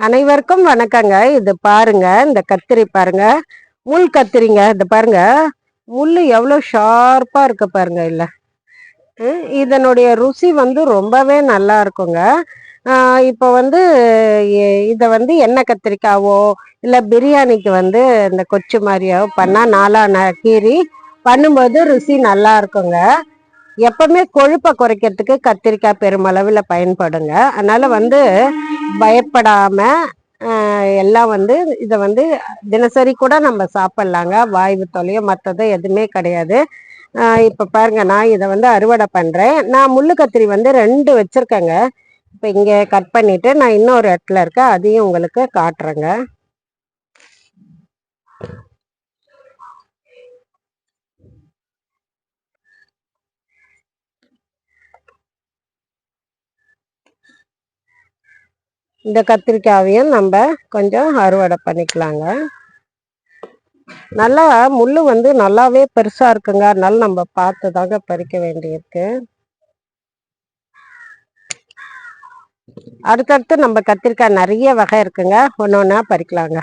அனைவருக்கும் வணக்கங்க. இது பாருங்க இந்த கத்திரி பாருங்க. முள் கத்திரிங்க இது பாருங்க. முள் எவ்வளோ ஷார்ப்பாக இருக்கு பாருங்க இல்லை ம், இதனுடைய ருசி வந்து ரொம்பவே நல்லா இருக்குங்க. இப்போ வந்து இதை வந்து எண்ணெய் கத்திரிக்காவோ இல்லை பிரியாணிக்கு வந்து இந்த கொச்சு மாதிரியோ பண்ணால் நாலா ந- கீறி பண்ணும்போது ருசி நல்லா இருக்குங்க. எப்பவுமே கொழுப்பை குறைக்கிறதுக்கு கத்திரிக்காய் பெருமளவில் பயன்படுங்க. அதனால வந்து பயப்படாம எல்லாம் வந்து இதை வந்து தினசரி கூட நம்ம சாப்பிட்லாங்க. வாய்வு தொலையோ மற்றதோ எதுவுமே கிடையாது. இப்போ பாருங்க நான் இதை வந்து அறுவடை பண்ணுறேன் நான் முள்ளு கத்திரி வந்து ரெண்டு வச்சுருக்கேங்க. இப்போ இங்கே கட் பண்ணிட்டு நான் இன்னொரு இடத்துல இருக்க அதையும் உங்களுக்கு காட்டுறேங்க. இந்த கத்திரிக்காயையும் நம்ம கொஞ்சம் அறுவடை பண்ணிக்கலாங்க. நல்லா முள் வந்து நல்லாவே பெருசாக இருக்குங்க. அதனால நம்ம பார்த்து தாங்க பறிக்க வேண்டியிருக்கு. அடுத்தடுத்து நம்ம கத்திரிக்காய் நிறைய வகை இருக்குங்க. ஒன்று ஒன்றா பறிக்கலாங்க.